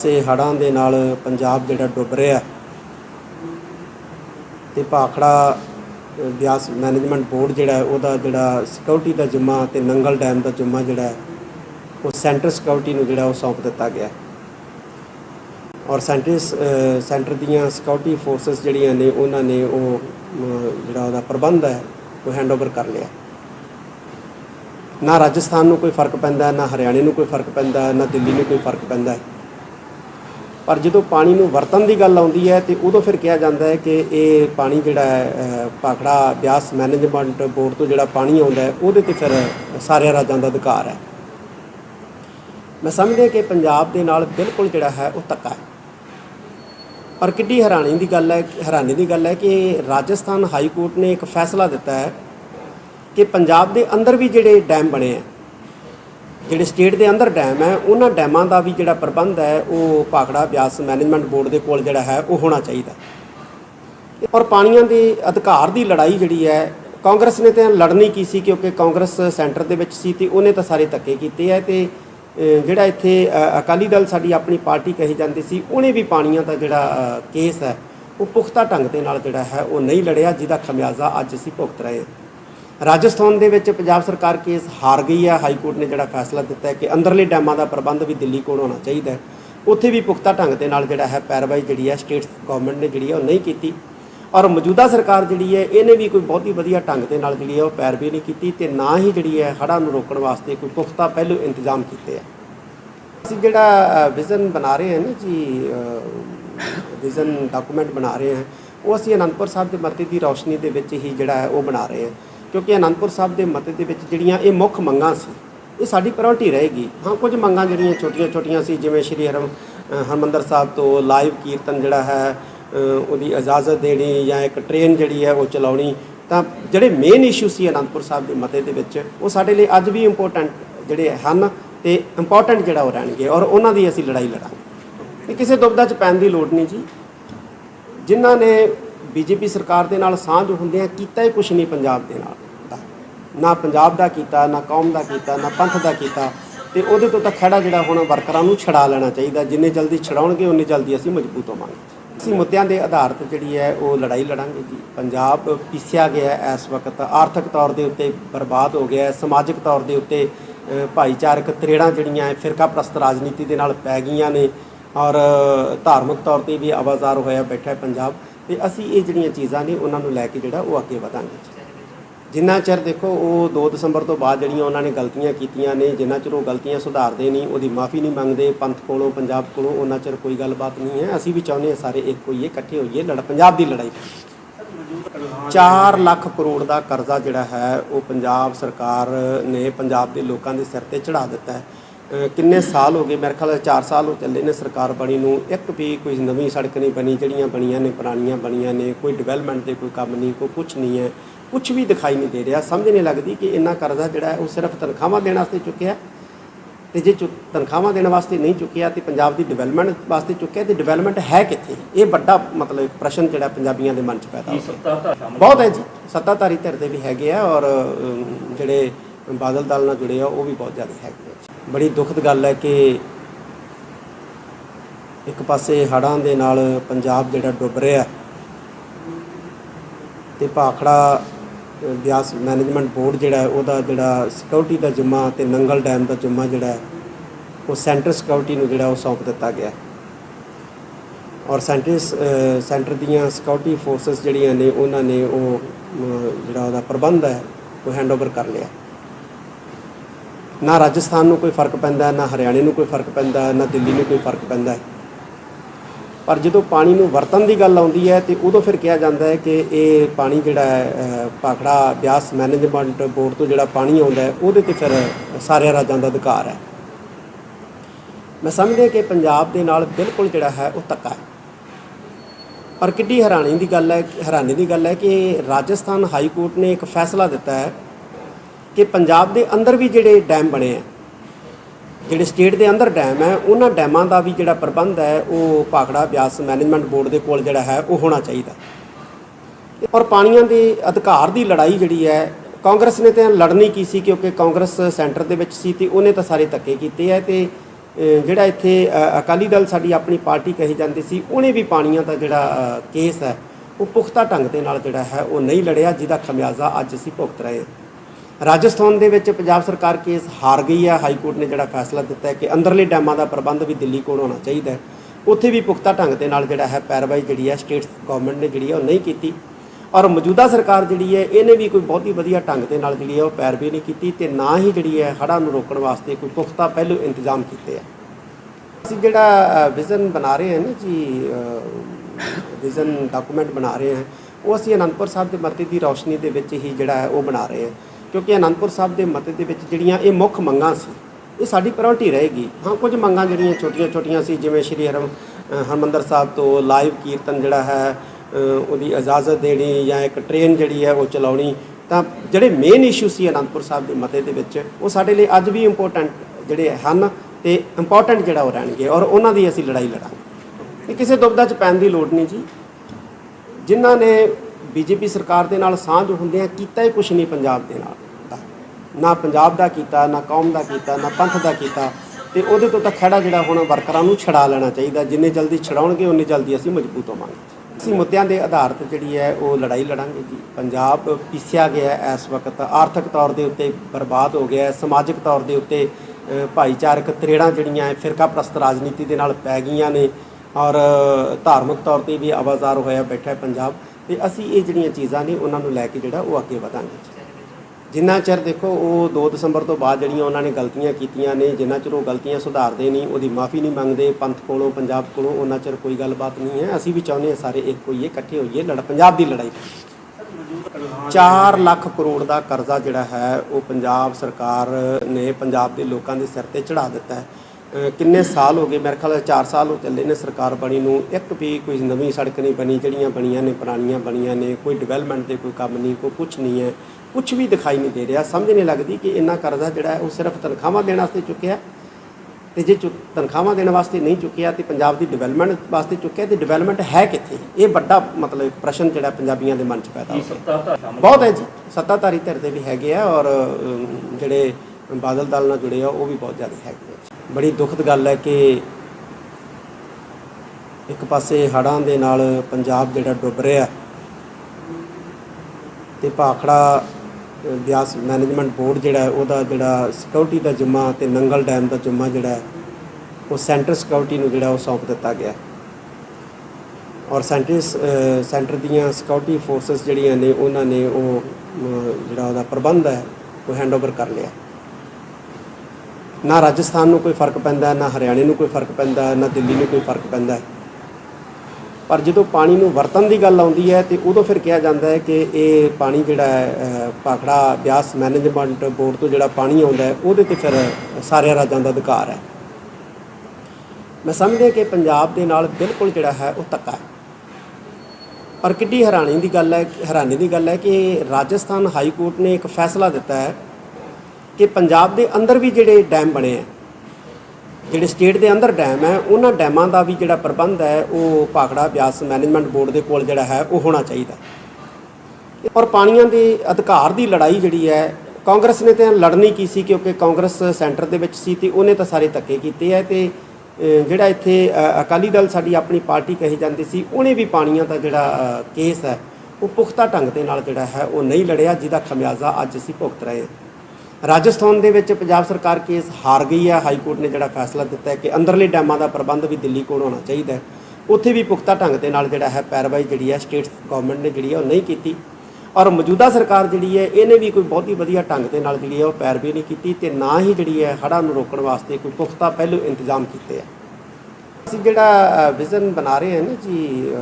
ਸੇ ਹੜ੍ਹਾਂ ਦੇ ਨਾਲ ਪੰਜਾਬ ਜਿਹੜਾ ਡੁੱਬ ਰਿਹਾ ਤੇ ਭਾਖੜਾ ਅ, ਬਿਆਸ ਮੈਨੇਜਮੈਂਟ ਬੋਰਡ ਜਿਹੜਾ ਉਹਦਾ ਜਿਹੜਾ ਸਿਕਿਉਰਿਟੀ ਦਾ ਜ਼ਿੰਮਾ ਤੇ ਨੰਗਲ ਡੈਮ ਦਾ ਜ਼ਿੰਮਾ ਜਿਹੜਾ ਉਹ ਸੈਂਟਰ ਸਿਕਿਉਰਿਟੀ ਨੂੰ ਜਿਹੜਾ ਉਹ ਸੌਂਪ ਦਿੱਤਾ ਗਿਆ ਔਰ ਸੈਂਟਰ ਸੈਂਟਰ ਦੀਆਂ ਸਿਕਿਉਰਿਟੀ ਫੋਰਸਸ ਜਿਹੜੀਆਂ ਨੇ ਉਹਨਾਂ ਨੇ ਉਹ ਜਿਹੜਾ ਉਹਦਾ ਪ੍ਰਬੰਧ ਹੈ ਉਹ ਹੈਂਡਓਵਰ ਕਰ ਲਿਆ ਨਾ ਰਾਜਸਥਾਨ ਨੂੰ ਕੋਈ ਫ਼ਰਕ ਪੈਂਦਾ ਨਾ ਹਰਿਆਣੇ ਨੂੰ ਕੋਈ ਫ਼ਰਕ ਪੈਂਦਾ ਨਾ ਦਿੱਲੀ ਨੂੰ ਕੋਈ ਫ਼ਰਕ ਪੈਂਦਾ ਹੈ। ਪਰ ਜਦੋਂ ਪਾਣੀ ਨੂੰ ਵਰਤਣ ਦੀ ਗੱਲ ਆਉਂਦੀ ਹੈ ਤੇ ਉਦੋਂ ਫਿਰ ਕਿਹਾ ਜਾਂਦਾ ਹੈ ਕਿ ਇਹ ਪਾਣੀ ਜਿਹੜਾ ਹੈ ਅ, ਭਾਖੜਾ ਬਿਆਸ ਮੈਨੇਜਮੈਂਟ ਬੋਰਡ ਤੋਂ ਜਿਹੜਾ ਪਾਣੀ ਆਉਂਦਾ ਹੈ ਉਹਦੇ ਤੇ ਫਿਰ ਸਾਰੇ ਰਾਜਾਂ ਦਾ ਅਧਿਕਾਰ ਹੈ। ਮੈਂ ਸਮਝਦਾ ਕਿ ਪੰਜਾਬ ਦੇ ਨਾਲ ਬਿਲਕੁਲ ਜਿਹੜਾ ਹੈ ਉਹ ਧੱਕਾ ਹੈ। ਪਰ ਕਿੱਡੀ ਹੈਰਾਨੀ ਦੀ ਗੱਲ ਹੈ ਹੈਰਾਨੀ ਦੀ ਗੱਲ ਹੈ ਕਿ ਰਾਜਸਥਾਨ ਹਾਈ ਕੋਰਟ ਨੇ ਇੱਕ ਫੈਸਲਾ ਦਿੱਤਾ ਹੈ ਕਿ ਪੰਜਾਬ ਦੇ ਅੰਦਰ ਵੀ ਜਿਹੜੇ ਡੈਮ ਬਣੇ ਆ ਜਿਹੜੇ ਸਟੇਟ ਦੇ ਅੰਦਰ ਡੈਮ ਹੈ, ਉਹਨਾਂ ਡੈਮਾਂ ਦਾ ਵੀ ਜਿਹੜਾ ਪ੍ਰਬੰਧ ਹੈ, ਉਹ ਭਾਖੜਾ ਬਿਆਸ ਮੈਨੇਜਮੈਂਟ ਬੋਰਡ ਦੇ ਕੋਲ ਜਿਹੜਾ ਹੈ, ਉਹ ਹੋਣਾ ਚਾਹੀਦਾ ਔਰ ਪਾਣੀਆਂ ਦੇ ਅਧਿਕਾਰ ਦੀ ਲੜਾਈ ਜਿਹੜੀ ਹੈ, ਕਾਂਗਰਸ ਨੇ ਤਾਂ ਲੜਨੀ ਕੀ ਸੀ, ਕਿਉਂਕਿ ਕਾਂਗਰਸ ਸੈਂਟਰ ਦੇ ਵਿੱਚ ਸੀ ਤੇ ਉਹਨੇ ਤਾਂ ਸਾਰੇ ਧੱਕੇ ਕੀਤੇ ਹੈ ਤੇ ਜਿਹੜਾ ਇੱਥੇ ਅਕਾਲੀ ਦਲ ਸਾਡੀ ਆਪਣੀ ਪਾਰਟੀ ਕਹੀ ਜਾਂਦੀ ਸੀ, ਉਹਨੇ ਵੀ ਪਾਣੀਆਂ ਦਾ ਜਿਹੜਾ ਕੇਸ ਹੈ, ਉਹ ਪੁਖਤਾ ਢੰਗ ਦੇ ਨਾਲ ਜਿਹੜਾ ਹੈ, ਉਹ ਨਹੀਂ ਲੜਿਆ, ਜਿਹਦਾ ਖਮਿਆਜ਼ਾ ਅੱਜ ਅਸੀਂ ਭੁਗਤ ਰਹੇ ਹਾਂ। ਰਾਜਸਥਾਨ ਦੇ ਵਿੱਚ ਪੰਜਾਬ ਸਰਕਾਰ ਕੇਸ ਹਾਰ ਗਈ ਹੈ। ਹਾਈ ਕੋਰਟ ਨੇ ਜਿਹੜਾ ਫੈਸਲਾ ਦਿੱਤਾ ਹੈ ਕਿ ਅੰਦਰਲੇ ਡੈਮਾਂ ਦਾ ਪ੍ਰਬੰਧ ਵੀ ਦਿੱਲੀ ਕੋਲ ਹੋਣਾ ਚਾਹੀਦਾ ਹੈ। ਉੱਥੇ ਵੀ ਪੁਖਤਾ ਢੰਗ ਦੇ ਨਾਲ ਜਿਹੜਾ ਹੈ ਪੈਰਵਾਈ ਜਿਹੜੀ ਹੈ ਸਟੇਟ ਗਵਰਨਮੈਂਟ ਨੇ ਜਿਹੜੀ ਹੈ ਉਹ ਨਹੀਂ ਕੀਤੀ। ਔਰ ਮੌਜੂਦਾ ਸਰਕਾਰ ਜਿਹੜੀ ਹੈ, ਇਹਨੇ ਵੀ ਕੋਈ ਬਹੁਤੀ ਵਧੀਆ ਢੰਗ ਦੇ ਨਾਲ ਜਿਹੜੀ ਹੈ ਉਹ ਪੈਰਵੀ ਨਹੀਂ ਕੀਤੀ ਤੇ ਨਾ ਹੀ ਜਿਹੜੀ ਹੈ ਹੜ੍ਹਾਂ ਨੂੰ ਰੋਕਣ ਵਾਸਤੇ ਕੋਈ ਪੁਖਤਾ ਪਹਿਲੂ ਇੰਤਜ਼ਾਮ ਕੀਤੇ ਆ। ਅਸੀਂ ਜਿਹੜਾ ਵਿਜ਼ਨ ਬਣਾ ਰਹੇ ਹਾਂ ਨਾ ਜੀ ਵਿਜ਼ਨ ਡਾਕੂਮੈਂਟ ਬਣਾ ਰਹੇ ਹਾਂ, ਉਹ ਅਸੀਂ ਅਨੰਦਪੁਰ ਸਾਹਿਬ ਦੇ ਮਤੇ ਦੀ ਰੌਸ਼ਨੀ ਦੇ ਵਿੱਚ ਹੀ ਜਿਹੜਾ ਹੈ ਉਹ ਬਣਾ ਰਹੇ ਹਾਂ। ਕਿਉਂਕਿ ਅਨੰਦਪੁਰ ਸਾਹਿਬ ਦੇ ਮਤੇ ਦੇ ਵਿੱਚ ਜਿਹੜੀਆਂ ਇਹ ਮੁੱਖ ਮੰਗਾਂ ਸੀ ਇਹ ਸਾਡੀ ਪ੍ਰਾਇੋਰਟੀ ਰਹੇਗੀ। ਹਾਂ ਕੁਝ ਮੰਗਾਂ ਜਿਹੜੀਆਂ ਛੋਟੀਆਂ-ਛੋਟੀਆਂ ਸੀ ਜਿਵੇਂ ਸ਼੍ਰੀ ਹਰਮ ਅ, ਹਰਿਮੰਦਰ ਸਾਹਿਬ ਤੋਂ ਲਾਈਵ ਕੀਰਤਨ ਜਿਹੜਾ ਹੈ ਉਹਦੀ ਇਜਾਜ਼ਤ ਦੇਣੀ ਜਾਂ ਇੱਕ ਟ੍ਰੇਨ ਜਿਹੜੀ ਹੈ ਉਹ ਚਲਾਉਣੀ ਤਾਂ ਜਿਹੜੇ ਮੇਨ ਇਸ਼ੂ ਸੀ ਅਨੰਦਪੁਰ ਸਾਹਿਬ ਦੇ ਮਤੇ ਦੇ ਵਿੱਚ ਉਹ ਸਾਡੇ ਲਈ ਅੱਜ ਵੀ ਇੰਪੋਰਟੈਂਟ ਜਿਹੜੇ ਹਨ ਤੇ ਇੰਪੋਰਟੈਂਟ ਜਿਹੜਾ ਉਹ ਰਹਿਣਗੇ ਔਰ ਉਹਨਾਂ ਦੀ ਅਸੀਂ ਲੜਾਈ ਲੜਾਂਗੇ। ਇਹ ਕਿਸੇ ਦੁਬਦਾ ਚ ਪੈਣ ਦੀ ਲੋੜ ਨਹੀਂ ਜੀ। ਜਿਨ੍ਹਾਂ ਨੇ ਬੀਜੇਪੀ ਸਰਕਾਰ ਦੇ ਨਾਲ ਸਾਂਝ ਹੁੰਦਿਆਂ ਕੀਤਾ ਹੀ ਕੁਛ ਨਹੀਂ ਪੰਜਾਬ ਦੇ ਨਾਲ। ਨਾ ਪੰਜਾਬ ਦਾ ਕੀਤਾ, ਨਾ ਕੌਮ ਦਾ ਕੀਤਾ, ਨਾ ਪੰਥ ਦਾ ਕੀਤਾ। ਤੇ ਉਹਦੇ ਤੋਂ ਤਾਂ ਖੜਾ ਜਿਹੜਾ ਹੁਣ ਵਰਕਰਾਂ ਨੂੰ ਛਡਾ ਲੈਣਾ ਚਾਹੀਦਾ। ਜਿੰਨੇ ਜਲਦੀ ਛਡਾਉਣਗੇ, ਉਨੀ ਜਲਦੀ ਅਸੀਂ ਮਜ਼ਬੂਤ ਹੋਵਾਂਗੇ। ਅਸੀਂ ਮੁੱਦਿਆਂ ਦੇ ਆਧਾਰ ਤੇ ਜਿਹੜੀ ਹੈ, ਉਹ ਲੜਾਈ ਲੜਾਂਗੇ ਜੀ। ਪੰਜਾਬ ਪਿਸਿਆ ਗਿਆ ਇਸ ਵਕਤ। ਆਰਥਿਕ ਤੌਰ ਦੇ ਉੱਤੇ ਬਰਬਾਦ ਹੋ ਗਿਆ ਹੈ। ਸਮਾਜਿਕ ਤੌਰ ਦੇ ਉੱਤੇ ਭਾਈਚਾਰਕ ਤਰੇੜਾਂ ਜਿਹੜੀਆਂ ਫਿਰਕਾ ਪ੍ਰਸਤ ਰਾਜਨੀਤੀ ਦੇ ਨਾਲ ਪੈ ਗਈਆਂ ਨੇ। ਔਰ ਧਾਰਮਿਕ ਤੌਰ ਤੇ ਵੀ ਆਵਾਜ਼ਾਰ ਹੋਇਆ ਬੈਠਾ ਪੰਜਾਬ। ਤੇ ਅਸੀਂ ਇਹ ਜਿਹੜੀਆਂ ਚੀਜ਼ਾਂ ਨੇ ਉਹਨਾਂ ਨੂੰ ਲੈ ਕੇ ਜਿਹੜਾ ਉਹ ਅੱਗੇ ਵਧਾਂਗੇ। ਜਿੰਨਾ ਚਿਰ ਦੇਖੋ, ਉਹ 2 ਦਸੰਬਰ ਤੋਂ ਬਾਅਦ ਜਿਹੜੀਆਂ ਉਹਨਾਂ ਨੇ ਗਲਤੀਆਂ ਕੀਤੀਆਂ ਨੇ, ਜਿੰਨਾ ਚਿਰ ਉਹ ਗਲਤੀਆਂ ਸੁਧਾਰਦੇ ਨਹੀਂ, ਉਹਦੀ ਮਾਫੀ ਨਹੀਂ ਮੰਗਦੇ, ਪੰਥ ਕੋਲੋਂ, ਪੰਜਾਬ ਕੋਲੋਂ ਉਹਨਾਂ ਚਿਰ ਕੋਈ ਗੱਲਬਾਤ ਨਹੀਂ ਹੈ। ਅਸੀਂ ਵੀ ਚਾਹੁੰਦੇ ਹਾਂ ਸਾਰੇ ਇੱਕ ਹੋਈਏ, ਇਕੱਠੇ ਹੋਈਏ, ਲੜ ਪੰਜਾਬ ਦੀ ਲੜਾਈ 4 ਲੱਖ ਕਰੋੜ ਦਾ ਕਰਜ਼ਾ ਜਿਹੜਾ ਹੈ, ਉਹ ਪੰਜਾਬ ਸਰਕਾਰ ਨੇ ਪੰਜਾਬ ਦੇ ਲੋਕਾਂ ਦੇ ਸਿਰ ਤੇ ਚੜਾ ਦਿੱਤਾ ਹੈ। ਕਿੰਨੇ ਸਾਲ ਹੋ ਗਏ? ਮੇਰੇ ਖਿਆਲ 4 ਸਾਲ ਹੋ ਚੱਲੇ ਨੇ ਸਰਕਾਰ ਬਣੀ ਨੂੰ। ਇੱਕ ਵੀ ਕੋਈ ਨਵੀਂ ਸੜਕ ਨਹੀਂ ਬਣੀ, ਜਿਹੜੀਆਂ ਬਣੀਆਂ ਨੇ, ਪੁਰਾਣੀਆਂ ਬਣੀਆਂ ਨੇ, ਕੋਈ ਡਿਵੈਲਪਮੈਂਟ ਦੇ ਕੋਈ ਕੰਮ ਨਹੀਂ, ਕੋਈ ਕੁਝ ਨਹੀਂ ਹੈ। ਕੁਝ ਵੀ ਦਿਖਾਈ ਨਹੀਂ ਦੇ ਰਿਹਾ। ਸਮਝ ਨਹੀਂ ਲੱਗਦੀ ਕਿ ਇੰਨਾ ਕਰਜ਼ਾ ਜਿਹੜਾ ਉਹ ਸਿਰਫ ਤਨਖਾਹਾਂ ਦੇਣ ਵਾਸਤੇ ਚੁੱਕਿਆ ਤੇ ਜੇ ਚੁ- ਤਨਖਾਹਾਂ ਦੇਣ ਵਾਸਤੇ ਨਹੀਂ ਚੁੱਕਿਆ ਤੇ ਪੰਜਾਬ ਦੀ ਡਿਵੈਲਪਮੈਂਟ ਵਾਸਤੇ ਚੁੱਕਿਆ, ਤੇ ਡਿਵੈਲਪਮੈਂਟ ਹੈ ਕਿੱਥੇ? ਇਹ ਵੱਡਾ ਮਤਲਬ ਪ੍ਰਸ਼ਨ ਜਿਹੜਾ ਪੰਜਾਬੀਆਂ ਦੇ ਮਨ 'ਚ ਪੈਦਾ ਹੋ ਬਹੁਤ ਹੈ ਜੀ। ਸੱਤਾਧਾਰੀ ਧਿਰ ਦੇ ਵੀ ਹੈਗੇ ਆ ਔਰ ਜਿਹੜੇ ਬਾਦਲ ਦਲ ਨਾਲ ਜੁੜੇ ਆ, ਉਹ ਵੀ ਬਹੁਤ ਜ਼ਿਆਦਾ ਹੈਗੇ ਬੜੀ ਦੁਖਦ ਗੱਲ ਹੈ ਕਿ ਇੱਕ ਪਾਸੇ ਹੜ੍ਹਾਂ ਦੇ ਨਾਲ ਪੰਜਾਬ ਜਿਹੜਾ ਡੁੱਬ ਰਿਹਾ ਤੇ ਭਾਖੜਾ ਅ, ਬਿਆਸ ਮੈਨੇਜਮੈਂਟ ਬੋਰਡ ਜਿਹੜਾ ਉਹਦਾ ਜਿਹੜਾ ਸਿਕਿਉਰਿਟੀ ਦਾ ਜ਼ਿੰਮਾ ਤੇ ਨੰਗਲ ਡੈਮ ਦਾ ਜ਼ਿੰਮਾ ਜਿਹੜਾ ਉਹ ਸੈਂਟਰ ਸਿਕਿਉਰਿਟੀ ਨੂੰ ਜਿਹੜਾ ਉਹ ਸੌਂਪ ਦਿੱਤਾ ਗਿਆ ਔਰ ਸੈਂਟਰ ਸੈਂਟਰ ਦੀਆਂ ਸਿਕਿਉਰਿਟੀ ਫੋਰਸਸ ਜਿਹੜੀਆਂ ਨੇ ਉਹਨਾਂ ਨੇ ਉਹ ਜਿਹੜਾ ਉਹਦਾ ਪ੍ਰਬੰਧ ਹੈ ਉਹ ਹੈਂਡਓਵਰ ਕਰ ਲਿਆ ਨਾ ਰਾਜਸਥਾਨ ਨੂੰ ਕੋਈ ਫ਼ਰਕ ਪੈਂਦਾ ਨਾ ਹਰਿਆਣੇ ਨੂੰ ਕੋਈ ਫ਼ਰਕ ਪੈਂਦਾ ਨਾ ਦਿੱਲੀ ਨੂੰ ਕੋਈ ਫ਼ਰਕ ਪੈਂਦਾ ਪਰ ਜਦੋਂ ਪਾਣੀ ਨੂੰ ਵਰਤਣ ਦੀ ਗੱਲ ਆਉਂਦੀ ਹੈ ਤੇ ਉਦੋਂ ਫਿਰ ਕਿਹਾ ਜਾਂਦਾ ਹੈ ਕਿ ਇਹ ਪਾਣੀ ਜਿਹੜਾ ਹੈ ਅ, ਭਾਖੜਾ ਬਿਆਸ ਮੈਨੇਜਮੈਂਟ ਬੋਰਡ ਤੋਂ ਜਿਹੜਾ ਪਾਣੀ ਆਉਂਦਾ ਹੈ ਉਹਦੇ ਤੇ ਫਿਰ ਸਾਰੇ ਰਾਜਾਂ ਦਾ ਅਧਿਕਾਰ ਹੈ। ਮੈਂ ਸਮਝਦਾ ਕਿ ਪੰਜਾਬ ਦੇ ਨਾਲ ਬਿਲਕੁਲ ਜਿਹੜਾ ਹੈ ਉਹ ਧੱਕਾ ਹੈ। ਪਰ ਕਿੱਡੀ ਹੈਰਾਨੀ ਦੀ ਗੱਲ ਹੈ ਹੈਰਾਨੀ ਦੀ ਗੱਲ ਹੈ ਕਿ ਰਾਜਸਥਾਨ ਹਾਈ ਕੋਰਟ ਨੇ ਇੱਕ ਫੈਸਲਾ ਦਿੱਤਾ ਹੈ ਕਿ ਪੰਜਾਬ ਦੇ ਅੰਦਰ ਵੀ ਜਿਹੜੇ ਡੈਮ ਬਣੇ ਆ, ਜਿਹੜੇ ਸਟੇਟ ਦੇ ਅੰਦਰ ਡੈਮ ਹੈ, ਉਹਨਾਂ ਡੈਮਾਂ ਦਾ ਵੀ ਜਿਹੜਾ ਪ੍ਰਬੰਧ ਹੈ, ਉਹ ਭਾਖੜਾ ਬਿਆਸ ਮੈਨੇਜਮੈਂਟ ਬੋਰਡ ਦੇ ਕੋਲ ਜਿਹੜਾ ਹੈ, ਉਹ ਹੋਣਾ ਚਾਹੀਦਾ। ਔਰ ਪਾਣੀਆਂ ਦੇ ਅਧਿਕਾਰ ਦੀ ਲੜਾਈ ਜਿਹੜੀ ਹੈ, ਕਾਂਗਰਸ ਨੇ ਤਾਂ ਲੜਨੀ ਕੀ ਸੀ, ਕਿਉਂਕਿ ਕਾਂਗਰਸ ਸੈਂਟਰ ਦੇ ਵਿੱਚ ਸੀ ਤੇ ਉਹਨੇ ਤਾਂ ਸਾਰੇ ਧੱਕੇ ਕੀਤੇ ਹੈ ਤੇ ਜਿਹੜਾ ਇੱਥੇ ਅਕਾਲੀ ਦਲ ਸਾਡੀ ਆਪਣੀ ਪਾਰਟੀ ਕਹੀ ਜਾਂਦੀ ਸੀ, ਉਹਨੇ ਵੀ ਪਾਣੀਆਂ ਦਾ ਜਿਹੜਾ ਕੇਸ ਹੈ, ਉਹ ਪੁਖਤਾ ਢੰਗ ਦੇ ਨਾਲ ਜਿਹੜਾ ਹੈ, ਉਹ ਨਹੀਂ ਲੜਿਆ, ਜਿਹਦਾ ਖਮਿਆਜ਼ਾ ਅੱਜ ਅਸੀਂ ਭੁਗਤ ਰਹੇ ਹਾਂ। ਰਾਜਸਥਾਨ ਦੇ ਵਿੱਚ ਪੰਜਾਬ ਸਰਕਾਰ ਕੇਸ ਹਾਰ ਗਈ ਹੈ। ਹਾਈ ਕੋਰਟ ਨੇ ਜਿਹੜਾ ਫੈਸਲਾ ਦਿੱਤਾ ਹੈ ਕਿ ਅੰਦਰਲੇ ਡੈਮਾਂ ਦਾ ਪ੍ਰਬੰਧ ਵੀ ਦਿੱਲੀ ਕੋਲ ਹੋਣਾ ਚਾਹੀਦਾ ਹੈ। ਉੱਥੇ ਵੀ ਪੁਖਤਾ ਢੰਗ ਦੇ ਨਾਲ ਜਿਹੜਾ ਹੈ ਪੈਰਵਾਈ ਜਿਹੜੀ ਹੈ ਸਟੇਟ ਗਵਰਨਮੈਂਟ ਨੇ ਜਿਹੜੀ ਹੈ ਉਹ ਨਹੀਂ ਕੀਤੀ। ਔਰ ਮੌਜੂਦਾ ਸਰਕਾਰ ਜਿਹੜੀ ਹੈ, ਇਹਨੇ ਵੀ ਕੋਈ ਬਹੁਤੀ ਵਧੀਆ ਢੰਗ ਦੇ ਨਾਲ ਜਿਹੜੀ ਹੈ ਉਹ ਪੈਰਵੀ ਨਹੀਂ ਕੀਤੀ ਤੇ ਨਾ ਹੀ ਜਿਹੜੀ ਹੈ ਹੜ੍ਹਾਂ ਨੂੰ ਰੋਕਣ ਵਾਸਤੇ ਕੋਈ ਪੁਖਤਾ ਪਹਿਲੂ ਇੰਤਜ਼ਾਮ ਕੀਤੇ ਆ। ਅਸੀਂ ਜਿਹੜਾ ਵਿਜ਼ਨ ਬਣਾ ਰਹੇ ਹਾਂ ਨਾ ਜੀ ਵਿਜ਼ਨ ਡਾਕੂਮੈਂਟ ਬਣਾ ਰਹੇ ਹਾਂ, ਉਹ ਅਸੀਂ ਅਨੰਦਪੁਰ ਸਾਹਿਬ ਦੇ ਮਤੇ ਦੀ ਰੌਸ਼ਨੀ ਦੇ ਵਿੱਚ ਹੀ ਜਿਹੜਾ ਹੈ ਉਹ ਬਣਾ ਰਹੇ ਹਾਂ। ਕਿਉਂਕਿ ਅਨੰਦਪੁਰ ਸਾਹਿਬ ਦੇ ਮਤੇ ਦੇ ਵਿੱਚ ਜਿਹੜੀਆਂ ਇਹ ਮੁੱਖ ਮੰਗਾਂ ਸੀ ਇਹ ਸਾਡੀ ਪ੍ਰਾਇੋਰਟੀ ਰਹੇਗੀ। ਹਾਂ ਕੁਝ ਮੰਗਾਂ ਜਿਹੜੀਆਂ ਛੋਟੀਆਂ-ਛੋਟੀਆਂ ਸੀ ਜਿਵੇਂ ਸ਼੍ਰੀ ਹਰਮ ਅ, ਹਰਿਮੰਦਰ ਸਾਹਿਬ ਤੋਂ ਲਾਈਵ ਕੀਰਤਨ ਜਿਹੜਾ ਹੈ ਉਹਦੀ ਇਜਾਜ਼ਤ ਦੇਣੀ ਜਾਂ ਇੱਕ ਟ੍ਰੇਨ ਜਿਹੜੀ ਹੈ ਉਹ ਚਲਾਉਣੀ ਤਾਂ ਜਿਹੜੇ ਮੇਨ ਇਸ਼ੂ ਸੀ ਅਨੰਦਪੁਰ ਸਾਹਿਬ ਦੇ ਮਤੇ ਦੇ ਵਿੱਚ ਉਹ ਸਾਡੇ ਲਈ ਅੱਜ ਵੀ ਇੰਪੋਰਟੈਂਟ ਜਿਹੜੇ ਹਨ ਤੇ ਇੰਪੋਰਟੈਂਟ ਜਿਹੜਾ ਉਹ ਰਹਿਣਗੇ ਔਰ ਉਹਨਾਂ ਦੀ ਅਸੀਂ ਲੜਾਈ ਲੜਾਂਗੇ। ਇਹ ਕਿਸੇ ਦੁਬਦਾ ਚ ਪੈਣ ਦੀ ਲੋੜ ਨਹੀਂ ਜੀ। ਜਿਨ੍ਹਾਂ ਨੇ ਬੀਜੇਪੀ ਸਰਕਾਰ ਦੇ ਨਾਲ ਸਾਂਝ ਹੁੰਦਿਆਂ ਕੀਤਾ ਹੀ ਕੁਛ ਨਹੀਂ ਪੰਜਾਬ ਦੇ ਨਾਲ। ਨਾ ਪੰਜਾਬ ਦਾ ਕੀਤਾ, ਨਾ ਕੌਮ ਦਾ ਕੀਤਾ, ਨਾ ਪੰਥ ਦਾ ਕੀਤਾ। ਤੇ ਉਹਦੇ ਤੋਂ ਤਾਂ ਖੜਾ ਜਿਹੜਾ ਹੁਣ ਵਰਕਰਾਂ ਨੂੰ ਛਡਾ ਲੈਣਾ ਚਾਹੀਦਾ। ਜਿੰਨੇ ਜਲਦੀ ਛਡਾਉਣਗੇ, ਉਨੀ ਜਲਦੀ ਅਸੀਂ ਮਜ਼ਬੂਤ ਹੋਵਾਂਗੇ। ਅਸੀਂ ਮੁੱਦਿਆਂ ਦੇ ਆਧਾਰ ਤੇ ਜਿਹੜੀ ਹੈ, ਉਹ ਲੜਾਈ ਲੜਾਂਗੇ ਜੀ। ਪੰਜਾਬ ਪਿਸਿਆ ਗਿਆ ਇਸ ਵਕਤ। ਆਰਥਿਕ ਤੌਰ ਦੇ ਉੱਤੇ ਬਰਬਾਦ ਹੋ ਗਿਆ ਹੈ। ਸਮਾਜਿਕ ਤੌਰ ਦੇ ਉੱਤੇ ਭਾਈਚਾਰਕ ਤਰੇੜਾਂ ਜਿਹੜੀਆਂ ਹੈ, ਫਿਰਕਾ ਪ੍ਰਸਤ ਰਾਜਨੀਤੀ ਦੇ ਨਾਲ ਪੈ ਗਈਆਂ ਨੇ। ਔਰ ਧਾਰਮਿਕ ਤੌਰ ਤੇ ਵੀ ਆਵਾਜ਼ਾਰ ਹੋਇਆ ਬੈਠਾ ਪੰਜਾਬ। ਤੇ ਅਸੀਂ ਇਹ ਜਿਹੜੀਆਂ ਚੀਜ਼ਾਂ ਨੇ ਉਹਨਾਂ ਨੂੰ ਲੈ ਕੇ ਜਿਹੜਾ ਉਹ ਅੱਗੇ ਵਧਾਂਗੇ। ਜਿੰਨਾ ਚਿਰ ਦੇਖੋ, ਉਹ 2 ਦਸੰਬਰ ਤੋਂ ਬਾਅਦ ਜਿਹੜੀਆਂ ਉਹਨਾਂ ਨੇ ਗਲਤੀਆਂ ਕੀਤੀਆਂ ਨੇ, ਜਿੰਨਾ ਚਿਰ ਉਹ ਗਲਤੀਆਂ ਸੁਧਾਰਦੇ ਨਹੀਂ, ਉਹਦੀ ਮਾਫੀ ਨਹੀਂ ਮੰਗਦੇ, ਪੰਥ ਕੋਲੋਂ, ਪੰਜਾਬ ਕੋਲੋਂ ਉਹਨਾਂ ਚਿਰ ਕੋਈ ਗੱਲਬਾਤ ਨਹੀਂ ਹੈ। ਅਸੀਂ ਵੀ ਚਾਹੁੰਦੇ ਹਾਂ ਸਾਰੇ ਇੱਕ ਹੋਈਏ, ਇਕੱਠੇ ਹੋਈਏ, ਲੜ ਪੰਜਾਬ ਦੀ ਲੜਾਈ 4 ਲੱਖ ਕਰੋੜ ਦਾ ਕਰਜ਼ਾ ਜਿਹੜਾ ਹੈ, ਉਹ ਪੰਜਾਬ ਸਰਕਾਰ ਨੇ ਪੰਜਾਬ ਦੇ ਲੋਕਾਂ ਦੇ ਸਿਰ ਤੇ ਚੜਾ ਦਿੱਤਾ ਹੈ। ਕਿੰਨੇ ਸਾਲ ਹੋ ਗਏ? ਮੇਰੇ ਖਿਆਲ 4 ਸਾਲ ਹੋ ਚੱਲੇ ਨੇ ਸਰਕਾਰ ਬਣੀ ਨੂੰ। ਇੱਕ ਵੀ ਕੋਈ ਨਵੀਂ ਸੜਕ ਨਹੀਂ ਬਣੀ, ਜਿਹੜੀਆਂ ਬਣੀਆਂ ਨੇ, ਪੁਰਾਣੀਆਂ ਬਣੀਆਂ ਨੇ, ਕੋਈ ਡਿਵੈਲਪਮੈਂਟ ਦੇ ਕੋਈ ਕੰਮ ਨਹੀਂ, ਕੋਈ ਕੁਝ ਨਹੀਂ ਹੈ। ਕੁਝ ਵੀ ਦਿਖਾਈ ਨਹੀਂ ਦੇ ਰਿਹਾ। ਸਮਝ ਨਹੀਂ ਲੱਗਦੀ ਕਿ ਇੰਨਾ ਕਰਜ਼ਾ ਜਿਹੜਾ ਹੈ, ਉਹ ਸਿਰਫ ਤਨਖਾਹਾਂ ਦੇਣ ਵਾਸਤੇ ਚੁੱਕਿਆ ਤੇ ਜੇ ਚੁ- ਤਨਖਾਹਾਂ ਦੇਣ ਵਾਸਤੇ ਨਹੀਂ ਚੁੱਕਿਆ, ਤੇ ਪੰਜਾਬ ਦੀ ਡਿਵੈਲਪਮੈਂਟ ਵਾਸਤੇ ਚੁੱਕਿਆ, ਤੇ ਡਿਵੈਲਪਮੈਂਟ ਹੈ ਕਿੱਥੇ? ਇਹ ਵੱਡਾ ਮਤਲਬ ਪ੍ਰਸ਼ਨ ਜਿਹੜਾ ਪੰਜਾਬੀਆਂ ਦੇ ਮਨ 'ਚ ਪੈਦਾ ਹੋ ਬਹੁਤ ਹੈ ਜੀ। ਸੱਤਾਧਾਰੀ ਧਿਰ ਦੇ ਵੀ ਹੈਗੇ ਆ ਔਰ ਜਿਹੜੇ ਬਾਦਲ ਦਲ ਨਾਲ ਜੁੜੇ ਆ, ਉਹ ਵੀ ਬਹੁਤ ਜ਼ਿਆਦਾ ਹੈਗੇ ਆ। ਬੜੀ ਦੁਖਦ ਗੱਲ ਹੈ ਕਿ ਇੱਕ ਪਾਸੇ ਹੜ੍ਹਾਂ ਦੇ ਨਾਲ ਪੰਜਾਬ ਜਿਹੜਾ ਡੁੱਬ ਰਿਹਾ ਤੇ ਭਾਖੜਾ ਅ, ਬਿਆਸ ਮੈਨੇਜਮੈਂਟ ਬੋਰਡ ਜਿਹੜਾ ਉਹਦਾ ਜਿਹੜਾ ਸਿਕਿਉਰਿਟੀ ਦਾ ਜ਼ਿੰਮਾ ਤੇ ਨੰਗਲ ਡੈਮ ਦਾ ਜ਼ਿੰਮਾ ਜਿਹੜਾ ਉਹ ਸੈਂਟਰ ਸਿਕਿਉਰਿਟੀ ਨੂੰ ਜਿਹੜਾ ਉਹ ਸੌਂਪ ਦਿੱਤਾ ਗਿਆ ਔਰ ਸੈਂਟਰ ਸੈਂਟਰ ਦੀਆਂ ਸਿਕਿਉਰਿਟੀ ਫੋਰਸਸ ਜਿਹੜੀਆਂ ਨੇ ਉਹਨਾਂ ਨੇ ਉਹ ਜਿਹੜਾ ਉਹਦਾ ਪ੍ਰਬੰਧ ਹੈ ਉਹ ਹੈਂਡਓਵਰ ਕਰ ਲਿਆ ਨਾ ਰਾਜਸਥਾਨ ਨੂੰ ਕੋਈ ਫ਼ਰਕ ਪੈਂਦਾ ਨਾ ਹਰਿਆਣੇ ਨੂੰ ਕੋਈ ਫ਼ਰਕ ਪੈਂਦਾ ਨਾ ਦਿੱਲੀ ਨੂੰ ਕੋਈ ਫ਼ਰਕ ਪੈਂਦਾ। ਪਰ ਜਦੋਂ ਪਾਣੀ ਨੂੰ ਵਰਤਣ ਦੀ ਗੱਲ ਆਉਂਦੀ ਹੈ ਤੇ ਉਦੋਂ ਫਿਰ ਕਿਹਾ ਜਾਂਦਾ ਹੈ ਕਿ ਇਹ ਪਾਣੀ ਜਿਹੜਾ ਹੈ ਅ, ਭਾਖੜਾ ਬਿਆਸ ਮੈਨੇਜਮੈਂਟ ਬੋਰਡ ਤੋਂ ਜਿਹੜਾ ਪਾਣੀ ਆਉਂਦਾ ਹੈ ਉਹਦੇ ਤੇ ਫਿਰ ਸਾਰੇ ਰਾਜਾਂ ਦਾ ਅਧਿਕਾਰ ਹੈ। ਮੈਂ ਸਮਝਦਾ ਕਿ ਪੰਜਾਬ ਦੇ ਨਾਲ ਬਿਲਕੁਲ ਜਿਹੜਾ ਹੈ ਉਹ ਧੱਕਾ ਹੈ। ਪਰ ਕਿੱਡੀ ਹੈਰਾਨੀ ਦੀ ਗੱਲ ਹੈ ਹੈਰਾਨੀ ਦੀ ਗੱਲ ਹੈ ਕਿ ਰਾਜਸਥਾਨ ਹਾਈ ਕੋਰਟ ਨੇ ਇੱਕ ਫੈਸਲਾ ਦਿੱਤਾ ਹੈ ਕਿ ਪੰਜਾਬ ਦੇ ਅੰਦਰ ਵੀ ਜਿਹੜੇ ਡੈਮ ਬਣੇ ਆ, ਜਿਹੜੇ ਸਟੇਟ ਦੇ ਅੰਦਰ ਡੈਮ ਹੈ, ਉਹਨਾਂ ਡੈਮਾਂ ਦਾ ਵੀ ਜਿਹੜਾ ਪ੍ਰਬੰਧ ਹੈ, ਉਹ ਭਾਖੜਾ ਬਿਆਸ ਮੈਨੇਜਮੈਂਟ ਬੋਰਡ ਦੇ ਕੋਲ ਜਿਹੜਾ ਹੈ, ਉਹ ਹੋਣਾ ਚਾਹੀਦਾ। ਔਰ ਪਾਣੀਆਂ ਦੇ ਅਧਿਕਾਰ ਦੀ ਲੜਾਈ ਜਿਹੜੀ ਹੈ, ਕਾਂਗਰਸ ਨੇ ਤਾਂ ਲੜਨੀ ਕੀ ਸੀ, ਕਿਉਂਕਿ ਕਾਂਗਰਸ ਸੈਂਟਰ ਦੇ ਵਿੱਚ ਸੀ ਤੇ ਉਹਨੇ ਤਾਂ ਸਾਰੇ ਧੱਕੇ ਕੀਤੇ ਹੈ ਤੇ ਜਿਹੜਾ ਇੱਥੇ ਅਕਾਲੀ ਦਲ ਸਾਡੀ ਆਪਣੀ ਪਾਰਟੀ ਕਹੀ ਜਾਂਦੀ ਸੀ, ਉਹਨੇ ਵੀ ਪਾਣੀਆਂ ਦਾ ਜਿਹੜਾ ਕੇਸ ਹੈ, ਉਹ ਪੁਖਤਾ ਢੰਗ ਦੇ ਨਾਲ ਜਿਹੜਾ ਹੈ, ਉਹ ਨਹੀਂ ਲੜਿਆ, ਜਿਹਦਾ ਖਮਿਆਜ਼ਾ ਅੱਜ ਅਸੀਂ ਭੁਗਤ ਰਹੇ ਹਾਂ। ਰਾਜਸਥਾਨ ਦੇ ਵਿੱਚ ਪੰਜਾਬ ਸਰਕਾਰ ਕੇਸ ਹਾਰ ਗਈ ਹੈ। ਹਾਈ ਕੋਰਟ ਨੇ ਜਿਹੜਾ ਫੈਸਲਾ ਦਿੱਤਾ ਹੈ ਕਿ ਅੰਦਰਲੇ ਡੈਮਾਂ ਦਾ ਪ੍ਰਬੰਧ ਵੀ ਦਿੱਲੀ ਕੋਲ ਹੋਣਾ ਚਾਹੀਦਾ ਹੈ। ਉੱਥੇ ਵੀ ਪੁਖਤਾ ਢੰਗ ਦੇ ਨਾਲ ਜਿਹੜਾ ਹੈ ਪੈਰਵਾਈ ਜਿਹੜੀ ਹੈ ਸਟੇਟ ਗਵਰਨਮੈਂਟ ਨੇ ਜਿਹੜੀ ਹੈ ਉਹ ਨਹੀਂ ਕੀਤੀ। ਔਰ ਮੌਜੂਦਾ ਸਰਕਾਰ ਜਿਹੜੀ ਹੈ, ਇਹਨੇ ਵੀ ਕੋਈ ਬਹੁਤੀ ਵਧੀਆ ਢੰਗ ਦੇ ਨਾਲ ਜਿਹੜੀ ਹੈ ਉਹ ਪੈਰਵੀ ਨਹੀਂ ਕੀਤੀ ਤੇ ਨਾ ਹੀ ਜਿਹੜੀ ਹੈ ਹੜ੍ਹਾਂ ਨੂੰ ਰੋਕਣ ਵਾਸਤੇ ਕੋਈ ਪੁਖਤਾ ਪਹਿਲੂ ਇੰਤਜ਼ਾਮ ਕੀਤੇ ਆ। ਅਸੀਂ ਜਿਹੜਾ ਵਿਜ਼ਨ ਬਣਾ ਰਹੇ ਹਾਂ ਨਾ ਜੀ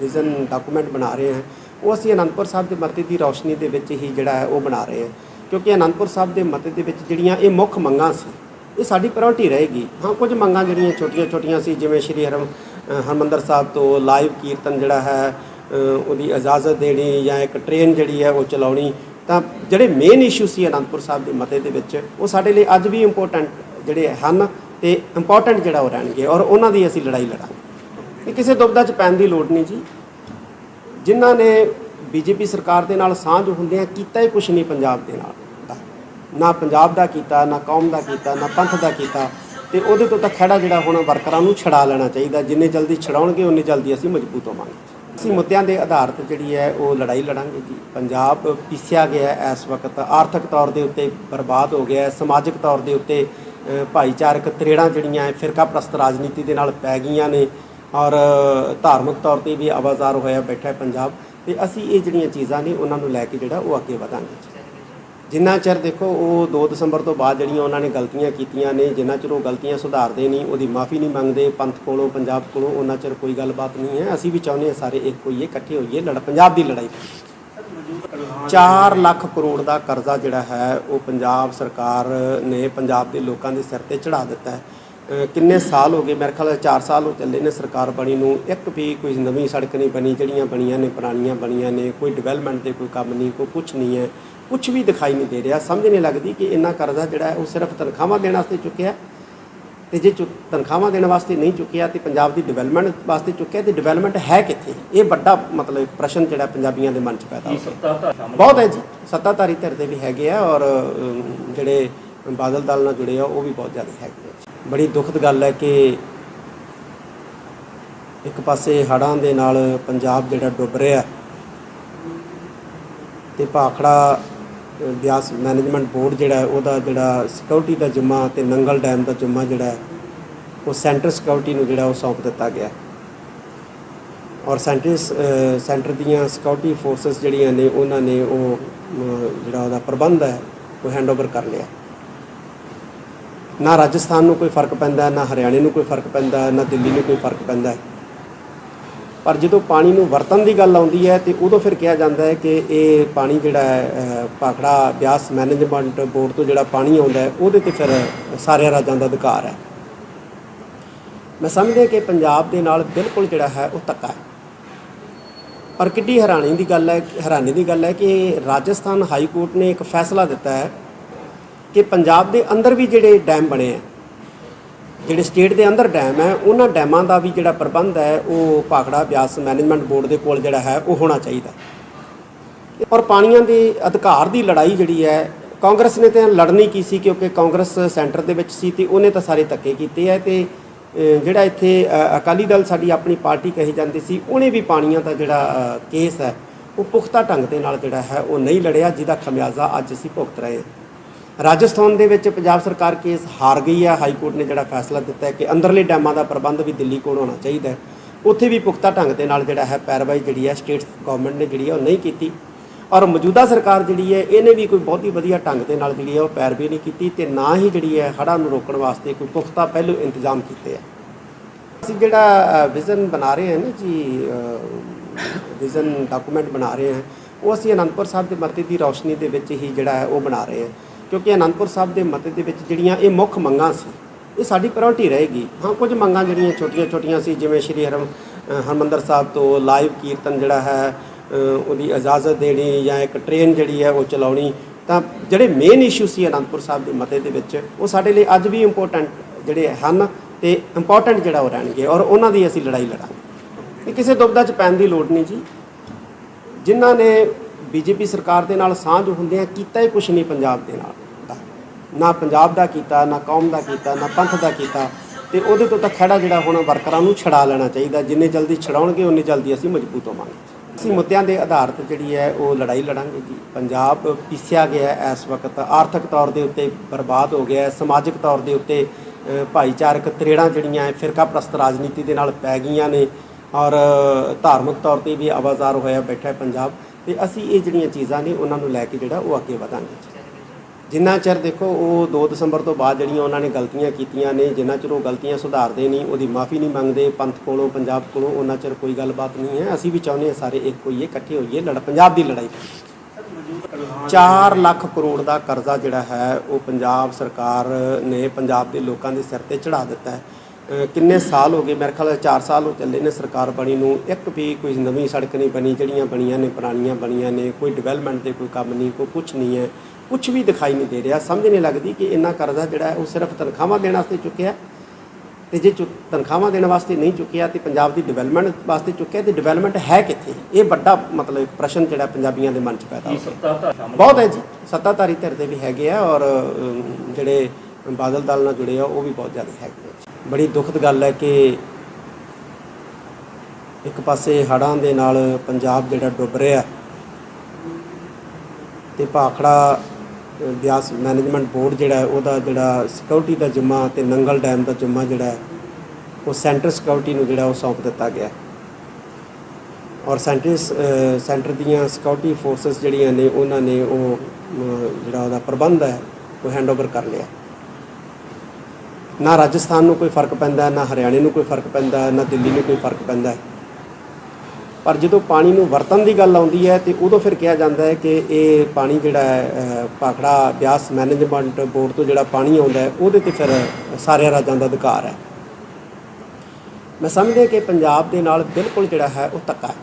ਵਿਜ਼ਨ ਡਾਕੂਮੈਂਟ ਬਣਾ ਰਹੇ ਹਾਂ, ਉਹ ਅਸੀਂ ਅਨੰਦਪੁਰ ਸਾਹਿਬ ਦੇ ਮਤੇ ਦੀ ਰੌਸ਼ਨੀ ਦੇ ਵਿੱਚ ਹੀ ਜਿਹੜਾ ਹੈ ਉਹ ਬਣਾ ਰਹੇ ਹਾਂ। ਕਿਉਂਕਿ ਅਨੰਦਪੁਰ ਸਾਹਿਬ ਦੇ ਮਤੇ ਦੇ ਵਿੱਚ ਜਿਹੜੀਆਂ ਇਹ ਮੁੱਖ ਮੰਗਾਂ ਸੀ ਇਹ ਸਾਡੀ ਪ੍ਰਾਇੋਰਟੀ ਰਹੇਗੀ। ਹਾਂ ਕੁਝ ਮੰਗਾਂ ਜਿਹੜੀਆਂ ਛੋਟੀਆਂ-ਛੋਟੀਆਂ ਸੀ ਜਿਵੇਂ ਸ਼੍ਰੀ ਹਰਮ ਅ, ਹਰਿਮੰਦਰ ਸਾਹਿਬ ਤੋਂ ਲਾਈਵ ਕੀਰਤਨ ਜਿਹੜਾ ਹੈ ਉਹਦੀ ਇਜਾਜ਼ਤ ਦੇਣੀ ਜਾਂ ਇੱਕ ਟ੍ਰੇਨ ਜਿਹੜੀ ਹੈ ਉਹ ਚਲਾਉਣੀ ਤਾਂ ਜਿਹੜੇ ਮੇਨ ਇਸ਼ੂ ਸੀ ਅਨੰਦਪੁਰ ਸਾਹਿਬ ਦੇ ਮਤੇ ਦੇ ਵਿੱਚ ਉਹ ਸਾਡੇ ਲਈ ਅੱਜ ਵੀ ਇੰਪੋਰਟੈਂਟ ਜਿਹੜੇ ਹਨ ਤੇ ਇੰਪੋਰਟੈਂਟ ਜਿਹੜਾ ਉਹ ਰਹਿਣਗੇ ਔਰ ਉਹਨਾਂ ਦੀ ਅਸੀਂ ਲੜਾਈ ਲੜਾਂਗੇ। ਇਹ ਕਿਸੇ ਦੁਬਦਾ ਚ ਪੈਣ ਦੀ ਲੋੜ ਨਹੀਂ ਜੀ। ਜਿਨ੍ਹਾਂ ਨੇ ਬੀਜੇਪੀ ਸਰਕਾਰ ਦੇ ਨਾਲ ਸਾਂਝ ਹੁੰਦਿਆਂ ਕੀਤਾ ਹੀ ਕੁਛ ਨਹੀਂ ਪੰਜਾਬ ਦੇ ਨਾਲ ਨਾ ਪੰਜਾਬ ਦਾ ਕੀਤਾ, ਨਾ ਕੌਮ ਦਾ ਕੀਤਾ, ਨਾ ਪੰਥ ਦਾ ਕੀਤਾ ਤੇ ਉਹਦੇ ਤੋਂ ਤਾਂ ਖੜਾ ਜਿਹੜਾ ਹੁਣ ਵਰਕਰਾਂ ਨੂੰ ਛਡਾ ਲੈਣਾ ਚਾਹੀਦਾ। ਜਿੰਨੇ ਜਲਦੀ ਛਡਾਉਣਗੇ, ਉਨੇ ਜਲਦੀ ਅਸੀਂ ਮਜ਼ਬੂਤ ਹੋਵਾਂਗੇ। ਅਸੀਂ ਮੁੱਦਿਆਂ ਦੇ ਆਧਾਰ ਤੇ ਜਿਹੜੀ ਹੈ, ਉਹ ਲੜਾਈ ਲੜਾਂਗੇ ਜੀ। ਪੰਜਾਬ ਪਿਸਿਆ ਗਿਆ ਹੈ ਇਸ ਵਕਤ। ਆਰਥਿਕ ਤੌਰ ਦੇ ਉੱਤੇ ਬਰਬਾਦ ਹੋ ਗਿਆ ਹੈ। ਸਮਾਜਿਕ ਤੌਰ ਦੇ ਉੱਤੇ ਭਾਈਚਾਰਕ ਤਰੇੜਾਂ ਜਿਹੜੀਆਂ ਹੈ, ਫਿਰਕਾ ਪ੍ਰਸਤ ਰਾਜਨੀਤੀ ਦੇ ਨਾਲ ਪੈ ਗਈਆਂ ਨੇ ਔਰ ਧਾਰਮਿਕ ਤੌਰ ਤੇ ਵੀ ਆਵਾਜ਼ਾਰ ਹੋਇਆ ਬੈਠਾ ਹੈ ਪੰਜਾਬ। ਤੇ ਅਸੀਂ ਇਹ ਜਿਹੜੀਆਂ ਚੀਜ਼ਾਂ ਨੇ ਉਹਨਾਂ ਨੂੰ ਲੈ ਕੇ ਜਿਹੜਾ ਉਹ ਅੱਗੇ ਵਧਾਂਗੇ। ਜਿੰਨਾ ਚਿਰ ਦੇਖੋ, ਉਹ 2 ਦਸੰਬਰ ਤੋਂ ਬਾਅਦ ਜਿਹੜੀਆਂ ਉਹਨਾਂ ਨੇ ਗਲਤੀਆਂ ਕੀਤੀਆਂ ਨੇ, ਜਿੰਨਾ ਚਿਰ ਉਹ ਗਲਤੀਆਂ ਸੁਧਾਰਦੇ ਨਹੀਂ, ਉਹਦੀ ਮਾਫੀ ਨਹੀਂ ਮੰਗਦੇ, ਪੰਥ ਕੋਲੋਂ, ਪੰਜਾਬ ਕੋਲੋਂ ਉਹਨਾਂ ਚਿਰ ਕੋਈ ਗੱਲਬਾਤ ਨਹੀਂ ਹੈ। ਅਸੀਂ ਵੀ ਚਾਹੁੰਦੇ ਹਾਂ ਸਾਰੇ ਇੱਕ ਹੋਈਏ, ਇਕੱਠੇ ਹੋਈਏ, ਲੜ ਪੰਜਾਬ ਦੀ ਲੜਾਈ 4 ਲੱਖ ਕਰੋੜ ਦਾ ਕਰਜ਼ਾ ਜਿਹੜਾ ਹੈ, ਉਹ ਪੰਜਾਬ ਸਰਕਾਰ ਨੇ ਪੰਜਾਬ ਦੇ ਲੋਕਾਂ ਦੇ ਸਿਰ ਤੇ ਚੜਾ ਦਿੱਤਾ ਹੈ। ਕਿੰਨੇ ਸਾਲ ਹੋ ਗਏ? ਮੇਰੇ ਖਿਆਲ 4 ਸਾਲ ਹੋ ਚੱਲੇ ਨੇ ਸਰਕਾਰ ਬਣੀ ਨੂੰ। ਇੱਕ ਵੀ ਕੋਈ ਨਵੀਂ ਸੜਕ ਨਹੀਂ ਬਣੀ, ਜਿਹੜੀਆਂ ਬਣੀਆਂ ਨੇ, ਪੁਰਾਣੀਆਂ ਬਣੀਆਂ ਨੇ, ਕੋਈ ਡਿਵੈਲਪਮੈਂਟ ਦੇ ਕੋਈ ਕੰਮ ਨਹੀਂ, ਕੋਈ ਕੁਝ ਨਹੀਂ ਹੈ। ਕੁਝ ਵੀ ਦਿਖਾਈ ਨਹੀਂ ਦੇ ਰਿਹਾ। ਸਮਝ ਨਹੀਂ ਲੱਗਦੀ ਕਿ ਇੰਨਾ ਕਰਜ਼ਾ ਜਿਹੜਾ ਹੈ, ਉਹ ਸਿਰਫ ਤਨਖਾਹਾਂ ਦੇਣ ਵਾਸਤੇ ਚੁੱਕਿਆ ਤੇ ਜੇ ਚੁ- ਤਨਖਾਹਾਂ ਦੇਣ ਵਾਸਤੇ ਨਹੀਂ ਚੁੱਕਿਆ, ਤੇ ਪੰਜਾਬ ਦੀ ਡਿਵੈਲਪਮੈਂਟ ਵਾਸਤੇ ਚੁੱਕਿਆ, ਤੇ ਡਿਵੈਲਪਮੈਂਟ ਹੈ ਕਿੱਥੇ? ਇਹ ਵੱਡਾ ਮਤਲਬ ਪ੍ਰਸ਼ਨ ਜਿਹੜਾ ਪੰਜਾਬੀਆਂ ਦੇ ਮਨ 'ਚ ਪੈਦਾ ਹੋ ਰਿਹਾ ਬਹੁਤ ਹੈ ਜੀ। ਸੱਤਾਧਾਰੀ ਧਿਰ ਦੇ ਵੀ ਹੈਗੇ ਆ ਔਰ ਜਿਹੜੇ ਬਾਦਲ ਦਲ ਨਾਲ ਜੁੜੇ ਆ, ਉਹ ਵੀ ਬਹੁਤ ਜ਼ਿਆਦਾ ਹੈਗੇ ਆ। ਬੜੀ ਦੁਖਦ ਗੱਲ ਹੈ ਕਿ ਇੱਕ ਪਾਸੇ ਹੜ੍ਹਾਂ ਦੇ ਨਾਲ ਪੰਜਾਬ ਜਿਹੜਾ ਡੁੱਬ ਰਿਹਾ ਤੇ ਭਾਖੜਾ ਅ, ਬਿਆਸ ਮੈਨੇਜਮੈਂਟ ਬੋਰਡ ਜਿਹੜਾ ਉਹਦਾ ਜਿਹੜਾ ਸਿਕਿਉਰਿਟੀ ਦਾ ਜ਼ਿੰਮਾ ਤੇ ਨੰਗਲ ਡੈਮ ਦਾ ਜ਼ਿੰਮਾ ਜਿਹੜਾ ਉਹ ਸੈਂਟਰ ਸਿਕਿਉਰਿਟੀ ਨੂੰ ਜਿਹੜਾ ਉਹ ਸੌਂਪ ਦਿੱਤਾ ਗਿਆ ਔਰ ਸੈਂਟਰ ਸੈਂਟਰ ਦੀਆਂ ਸਿਕਿਉਰਿਟੀ ਫੋਰਸਸ ਜਿਹੜੀਆਂ ਨੇ ਉਹਨਾਂ ਨੇ ਉਹ ਜਿਹੜਾ ਉਹਦਾ ਪ੍ਰਬੰਧ ਹੈ ਉਹ ਹੈਂਡਓਵਰ ਕਰ ਲਿਆ ਨਾ ਰਾਜਸਥਾਨ ਨੂੰ ਕੋਈ ਫ਼ਰਕ ਪੈਂਦਾ ਨਾ ਹਰਿਆਣੇ ਨੂੰ ਕੋਈ ਫ਼ਰਕ ਪੈਂਦਾ ਨਾ ਦਿੱਲੀ ਨੂੰ ਕੋਈ ਫ਼ਰਕ ਪੈਂਦਾ ਪਰ ਜਦੋਂ ਪਾਣੀ ਨੂੰ ਵਰਤਣ ਦੀ ਗੱਲ ਆਉਂਦੀ ਹੈ ਤੇ ਉਦੋਂ ਫਿਰ ਕਿਹਾ ਜਾਂਦਾ ਹੈ ਕਿ ਇਹ ਪਾਣੀ ਜਿਹੜਾ ਹੈ ਅ, ਭਾਖੜਾ ਬਿਆਸ ਮੈਨੇਜਮੈਂਟ ਬੋਰਡ ਤੋਂ ਜਿਹੜਾ ਪਾਣੀ ਆਉਂਦਾ ਹੈ ਉਹਦੇ ਤੇ ਫਿਰ ਸਾਰੇ ਰਾਜਾਂ ਦਾ ਅਧਿਕਾਰ ਹੈ। ਮੈਂ ਸਮਝਦਾ ਕਿ ਪੰਜਾਬ ਦੇ ਨਾਲ ਬਿਲਕੁਲ ਜਿਹੜਾ ਹੈ ਉਹ ਧੱਕਾ ਹੈ। ਪਰ ਕਿੱਡੀ ਹੈਰਾਨੀ ਦੀ ਗੱਲ ਹੈ ਹੈਰਾਨੀ ਦੀ ਗੱਲ ਹੈ ਕਿ ਰਾਜਸਥਾਨ ਹਾਈ ਕੋਰਟ ਨੇ ਇੱਕ ਫੈਸਲਾ ਦਿੱਤਾ ਹੈ ਕਿ ਪੰਜਾਬ ਦੇ ਅੰਦਰ ਵੀ ਜਿਹੜੇ ਡੈਮ ਬਣੇ ਆ, ਜਿਹੜੇ ਸਟੇਟ ਦੇ ਅੰਦਰ ਡੈਮ ਹੈ, ਉਹਨਾਂ ਡੈਮਾਂ ਦਾ ਵੀ ਜਿਹੜਾ ਪ੍ਰਬੰਧ ਹੈ, ਉਹ ਭਾਖੜਾ ਬਿਆਸ ਮੈਨੇਜਮੈਂਟ ਬੋਰਡ ਦੇ ਕੋਲ ਜਿਹੜਾ ਹੈ, ਉਹ ਹੋਣਾ ਚਾਹੀਦਾ। ਔਰ ਪਾਣੀਆਂ ਦੇ ਅਧਿਕਾਰ ਦੀ ਲੜਾਈ ਜਿਹੜੀ ਹੈ, ਕਾਂਗਰਸ ਨੇ ਤਾਂ ਲੜਨੀ ਕੀ ਸੀ, ਕਿਉਂਕਿ ਕਾਂਗਰਸ ਸੈਂਟਰ ਦੇ ਵਿੱਚ ਸੀ ਤੇ ਉਹਨੇ ਤਾਂ ਸਾਰੇ ਧੱਕੇ ਕੀਤੇ ਹੈ ਤੇ ਜਿਹੜਾ ਇੱਥੇ ਅਕਾਲੀ ਦਲ ਸਾਡੀ ਆਪਣੀ ਪਾਰਟੀ ਕਹੀ ਜਾਂਦੀ ਸੀ, ਉਹਨੇ ਵੀ ਪਾਣੀਆਂ ਦਾ ਜਿਹੜਾ ਕੇਸ ਹੈ, ਉਹ ਪੁਖਤਾ ਢੰਗ ਦੇ ਨਾਲ ਜਿਹੜਾ ਹੈ, ਉਹ ਨਹੀਂ ਲੜਿਆ, ਜਿਹਦਾ ਖਮਿਆਜ਼ਾ ਅੱਜ ਅਸੀਂ ਭੁਗਤ ਰਹੇ ਹਾਂ। ਰਾਜਸਥਾਨ ਦੇ ਵਿੱਚ ਪੰਜਾਬ ਸਰਕਾਰ ਕੇਸ ਹਾਰ ਗਈ ਹੈ ਹਾਈ ਕੋਰਟ ਨੇ ਜਿਹੜਾ ਫੈਸਲਾ ਦਿੱਤਾ ਹੈ ਕਿ ਅੰਦਰਲੇ ਡੈਮਾਂ ਦਾ ਪ੍ਰਬੰਧ ਵੀ ਦਿੱਲੀ ਕੋਲ ਹੋਣਾ ਚਾਹੀਦਾ ਹੈ। ਉੱਥੇ ਵੀ ਪੁਖਤਾ ਢੰਗ ਦੇ ਨਾਲ ਜਿਹੜਾ ਹੈ ਪੈਰਵਾਈ ਜਿਹੜੀ ਹੈ ਸਟੇਟ ਗਵਰਨਮੈਂਟ ਨੇ ਜਿਹੜੀ ਹੈ ਉਹ ਨਹੀਂ ਕੀਤੀ। ਔਰ ਮੌਜੂਦਾ ਸਰਕਾਰ ਜਿਹੜੀ ਹੈ, ਇਹਨੇ ਵੀ ਕੋਈ ਬਹੁਤੀ ਵਧੀਆ ਢੰਗ ਦੇ ਨਾਲ ਜਿਹੜੀ ਹੈ ਉਹ ਪੈਰਵੀ ਨਹੀਂ ਕੀਤੀ ਤੇ ਨਾ ਹੀ ਜਿਹੜੀ ਹੈ ਹੜ੍ਹਾਂ ਨੂੰ ਰੋਕਣ ਵਾਸਤੇ ਕੋਈ ਪੁਖਤਾ ਪਹਿਲੂ ਇੰਤਜ਼ਾਮ ਕੀਤੇ ਆ। ਅਸੀਂ ਜਿਹੜਾ ਵਿਜ਼ਨ ਬਣਾ ਰਹੇ ਹਾਂ ਨਾ ਜੀ ਵਿਜ਼ਨ ਡਾਕੂਮੈਂਟ ਬਣਾ ਰਹੇ ਹਾਂ, ਉਹ ਅਸੀਂ ਅਨੰਦਪੁਰ ਸਾਹਿਬ ਦੇ ਮਤੇ ਦੀ ਰੌਸ਼ਨੀ ਦੇ ਵਿੱਚ ਹੀ ਜਿਹੜਾ ਹੈ ਉਹ ਬਣਾ ਰਹੇ ਹਾਂ। ਕਿਉਂਕਿ ਅਨੰਦਪੁਰ ਸਾਹਿਬ ਦੇ ਮਤੇ ਦੇ ਵਿੱਚ ਜਿਹੜੀਆਂ ਇਹ ਮੁੱਖ ਮੰਗਾਂ ਸੀ ਇਹ ਸਾਡੀ ਪ੍ਰਾਇੋਰਟੀ ਰਹੇਗੀ। ਹਾਂ ਕੁਝ ਮੰਗਾਂ ਜਿਹੜੀਆਂ ਛੋਟੀਆਂ-ਛੋਟੀਆਂ ਸੀ ਜਿਵੇਂ ਸ਼੍ਰੀ ਹਰਮ ਅ, ਹਰਿਮੰਦਰ ਸਾਹਿਬ ਤੋਂ ਲਾਈਵ ਕੀਰਤਨ ਜਿਹੜਾ ਹੈ ਉਹਦੀ ਇਜਾਜ਼ਤ ਦੇਣੀ ਜਾਂ ਇੱਕ ਟ੍ਰੇਨ ਜਿਹੜੀ ਹੈ ਉਹ ਚਲਾਉਣੀ ਤਾਂ ਜਿਹੜੇ ਮੇਨ ਇਸ਼ੂ ਸੀ ਅਨੰਦਪੁਰ ਸਾਹਿਬ ਦੇ ਮਤੇ ਦੇ ਵਿੱਚ ਉਹ ਸਾਡੇ ਲਈ ਅੱਜ ਵੀ ਇੰਪੋਰਟੈਂਟ ਜਿਹੜੇ ਹਨ ਤੇ ਇੰਪੋਰਟੈਂਟ ਜਿਹੜਾ ਉਹ ਰਹਿਣਗੇ ਔਰ ਉਹਨਾਂ ਦੀ ਅਸੀਂ ਲੜਾਈ ਲੜਾਂਗੇ। ਇਹ ਕਿਸੇ ਦੁਬਦਾ 'ਚ ਪੈਣ ਦੀ ਲੋੜ ਨਹੀਂ ਜੀ। ਜਿਨ੍ਹਾਂ ਨੇ ਬੀਜੇਪੀ ਸਰਕਾਰ ਦੇ ਨਾਲ ਸਾਂਝ ਹੁੰਦਿਆਂ ਕੀਤਾ ਹੀ ਕੁਝ ਨਹੀਂ ਪੰਜਾਬ ਦੇ ਨਾਲ। ਦਾ। ਨਾ ਪੰਜਾਬ ਦਾ ਕੀਤਾ, ਨਾ ਕੌਮ ਦਾ ਕੀਤਾ, ਨਾ ਪੰਥ ਦਾ ਕੀਤਾ। ਤੇ ਉਹਦੇ ਤੋਂ ਤਾਂ ਖੜਾ ਜਿਹੜਾ ਹੁਣ ਵਰਕਰਾਂ ਨੂੰ ਛਡਾ ਲੈਣਾ ਚਾਹੀਦਾ। ਜਿੰਨੇ ਜਲਦੀ ਛਡਾਉਣਗੇ, ਉਨੇ ਜਲਦੀ ਅਸੀਂ ਮਜ਼ਬੂਤ ਹੋਵਾਂਗੇ। ਅਸੀਂ ਮੁੱਦਿਆਂ ਦੇ ਆਧਾਰ ਤੇ ਜਿਹੜੀ ਹੈ, ਉਹ ਲੜਾਈ ਲੜਾਂਗੇ ਜੀ। ਪੰਜਾਬ ਪਿਸਿਆ ਗਿਆ ਹੈ ਇਸ ਵਕਤ। ਆਰਥਿਕ ਤੌਰ ਦੇ ਉੱਤੇ ਬਰਬਾਦ ਹੋ ਗਿਆ ਹੈ ਸਮਾਜਿਕ ਤੌਰ ਦੇ ਉੱਤੇ ਭਾਈਚਾਰਕ ਤਰੇੜਾਂ ਜਿਹੜੀਆਂ ਹੈ, ਫਿਰਕਾ ਪ੍ਰਸਤ ਰਾਜਨੀਤੀ ਦੇ ਨਾਲ ਪੈ ਗਈਆਂ ਨੇ। ਔਰ ਧਾਰਮਿਕ ਤੌਰ ਤੇ ਵੀ ਆਵਾਜ਼ਾਰ ਹੋਇਆ ਬੈਠਾ ਹੈ ਪੰਜਾਬ। ਤੇ ਅਸੀਂ ਇਹ ਜਿਹੜੀਆਂ ਚੀਜ਼ਾਂ ਨੇ ਉਹਨਾਂ ਨੂੰ ਲੈ ਕੇ ਜਿਹੜਾ ਉਹ ਅੱਗੇ ਵਧਾਂਗੇ। ਜਿੰਨਾ ਚਿਰ ਦੇਖੋ, ਉਹ 2 ਦਸੰਬਰ ਤੋਂ ਬਾਅਦ ਜਿਹੜੀਆਂ ਉਹਨਾਂ ਨੇ ਗਲਤੀਆਂ ਕੀਤੀਆਂ ਨੇ, ਜਿੰਨਾ ਚਿਰ ਉਹ ਗਲਤੀਆਂ ਸੁਧਾਰਦੇ ਨਹੀਂ, ਉਹਦੀ ਮਾਫੀ ਨਹੀਂ ਮੰਗਦੇ, ਪੰਥ ਕੋਲੋਂ, ਪੰਜਾਬ ਕੋਲੋਂ ਉਹਨਾਂ ਚਿਰ ਕੋਈ ਗੱਲਬਾਤ ਨਹੀਂ ਹੈ। ਅਸੀਂ ਵੀ ਚਾਹੁੰਦੇ ਹਾਂ ਸਾਰੇ ਇੱਕ ਹੋਈਏ, ਇਕੱਠੇ ਹੋਈਏ, ਲੜ ਪੰਜਾਬ ਦੀ ਲੜਾਈ 4 ਲੱਖ ਕਰੋੜ ਦਾ ਕਰਜ਼ਾ ਜਿਹੜਾ ਹੈ, ਉਹ ਪੰਜਾਬ ਸਰਕਾਰ ਨੇ ਪੰਜਾਬ ਦੇ ਲੋਕਾਂ ਦੇ ਸਿਰ ਤੇ ਚੜਾ ਦਿੱਤਾ ਹੈ। ਕਿੰਨੇ ਸਾਲ ਹੋ ਗਏ? ਮੇਰੇ ਖਿਆਲ 4 ਸਾਲ ਹੋ ਚੱਲੇ ਨੇ ਸਰਕਾਰ ਬਣੀ ਨੂੰ। ਇੱਕ ਵੀ ਕੋਈ ਨਵੀਂ ਸੜਕ ਨਹੀਂ ਬਣੀ, ਜਿਹੜੀਆਂ ਬਣੀਆਂ ਨੇ, ਪੁਰਾਣੀਆਂ ਬਣੀਆਂ ਨੇ, ਕੋਈ ਡਿਵੈਲਪਮੈਂਟ ਦੇ ਕੋਈ ਕੰਮ ਨਹੀਂ, ਕੋਈ ਕੁਝ ਨਹੀਂ ਹੈ। ਕੁਝ ਵੀ ਦਿਖਾਈ ਨਹੀਂ ਦੇ ਰਿਹਾ। ਸਮਝ ਨਹੀਂ ਲੱਗਦੀ ਕਿ ਇੰਨਾ ਕਰਜ਼ਾ ਜਿਹੜਾ ਉਹ ਸਿਰਫ ਤਨਖਾਹਾਂ ਦੇਣ ਵਾਸਤੇ ਚੁੱਕਿਆ ਤੇ ਜੇ ਚੁ- ਤਨਖਾਹਾਂ ਦੇਣ ਵਾਸਤੇ ਨਹੀਂ ਚੁੱਕਿਆ, ਤੇ ਪੰਜਾਬ ਦੀ ਡਿਵੈਲਪਮੈਂਟ ਵਾਸਤੇ ਚੁੱਕਿਆ, ਤੇ ਡਿਵੈਲਪਮੈਂਟ ਹੈ ਕਿੱਥੇ? ਇਹ ਵੱਡਾ ਮਤਲਬ ਪ੍ਰਸ਼ਨ ਜਿਹੜਾ ਪੰਜਾਬੀਆਂ ਦੇ ਮਨ 'ਚ ਪੈਦਾ ਹੋ ਰਿਹਾ ਬਹੁਤ ਹੈ ਜੀ। ਸੱਤਾਧਾਰੀ ਧਿਰ ਦੇ ਵੀ ਹੈਗੇ ਆ ਔਰ ਜਿਹੜੇ ਬਾਦਲ ਦਲ ਨਾਲ ਜੁੜੇ ਆ, ਉਹ ਵੀ ਬਹੁਤ ਜ਼ਿਆਦਾ ਹੈਗੇ ਆ। ਬੜੀ ਦੁਖਦ ਗੱਲ ਹੈ ਕਿ ਇੱਕ ਪਾਸੇ ਹੜ੍ਹਾਂ ਦੇ ਨਾਲ ਪੰਜਾਬ ਜਿਹੜਾ ਡੁੱਬ ਰਿਹਾ ਤੇ ਭਾਖੜਾ ਅ, ਬਿਆਸ ਮੈਨੇਜਮੈਂਟ ਬੋਰਡ ਜਿਹੜਾ ਉਹਦਾ ਜਿਹੜਾ ਸਿਕਿਉਰਿਟੀ ਦਾ ਜ਼ਿੰਮਾ ਤੇ ਨੰਗਲ ਡੈਮ ਦਾ ਜ਼ਿੰਮਾ ਜਿਹੜਾ ਉਹ ਸੈਂਟਰ ਸਿਕਿਉਰਿਟੀ ਨੂੰ ਜਿਹੜਾ ਉਹ ਸੌਂਪ ਦਿੱਤਾ ਗਿਆ ਔਰ ਸੈਂਟਰ ਸੈਂਟਰ ਦੀਆਂ ਸਿਕਿਉਰਿਟੀ ਫੋਰਸਸ ਜਿਹੜੀਆਂ ਨੇ ਉਹਨਾਂ ਨੇ ਉਹ ਜਿਹੜਾ ਉਹਦਾ ਪ੍ਰਬੰਧ ਹੈ ਉਹ ਹੈਂਡਓਵਰ ਕਰ ਲਿਆ ਨਾ ਰਾਜਸਥਾਨ ਨੂੰ ਕੋਈ ਫ਼ਰਕ ਪੈਂਦਾ ਨਾ ਹਰਿਆਣੇ ਨੂੰ ਕੋਈ ਫ਼ਰਕ ਪੈਂਦਾ ਨਾ ਦਿੱਲੀ ਨੂੰ ਕੋਈ ਫ਼ਰਕ ਪੈਂਦਾ ਪਰ ਜਦੋਂ ਪਾਣੀ ਨੂੰ ਵਰਤਣ ਦੀ ਗੱਲ ਆਉਂਦੀ ਹੈ ਤੇ ਉਦੋਂ ਫਿਰ ਕਿਹਾ ਜਾਂਦਾ ਹੈ ਕਿ ਇਹ ਪਾਣੀ ਜਿਹੜਾ ਹੈ ਅ, ਭਾਖੜਾ ਬਿਆਸ ਮੈਨੇਜਮੈਂਟ ਬੋਰਡ ਤੋਂ ਜਿਹੜਾ ਪਾਣੀ ਆਉਂਦਾ ਹੈ ਉਹਦੇ ਤੇ ਫਿਰ ਸਾਰੇ ਰਾਜਾਂ ਦਾ ਅਧਿਕਾਰ ਹੈ। ਮੈਂ ਸਮਝਦਾ ਕਿ ਪੰਜਾਬ ਦੇ ਨਾਲ ਬਿਲਕੁਲ ਜਿਹੜਾ ਹੈ ਉਹ ਧੱਕਾ ਹੈ।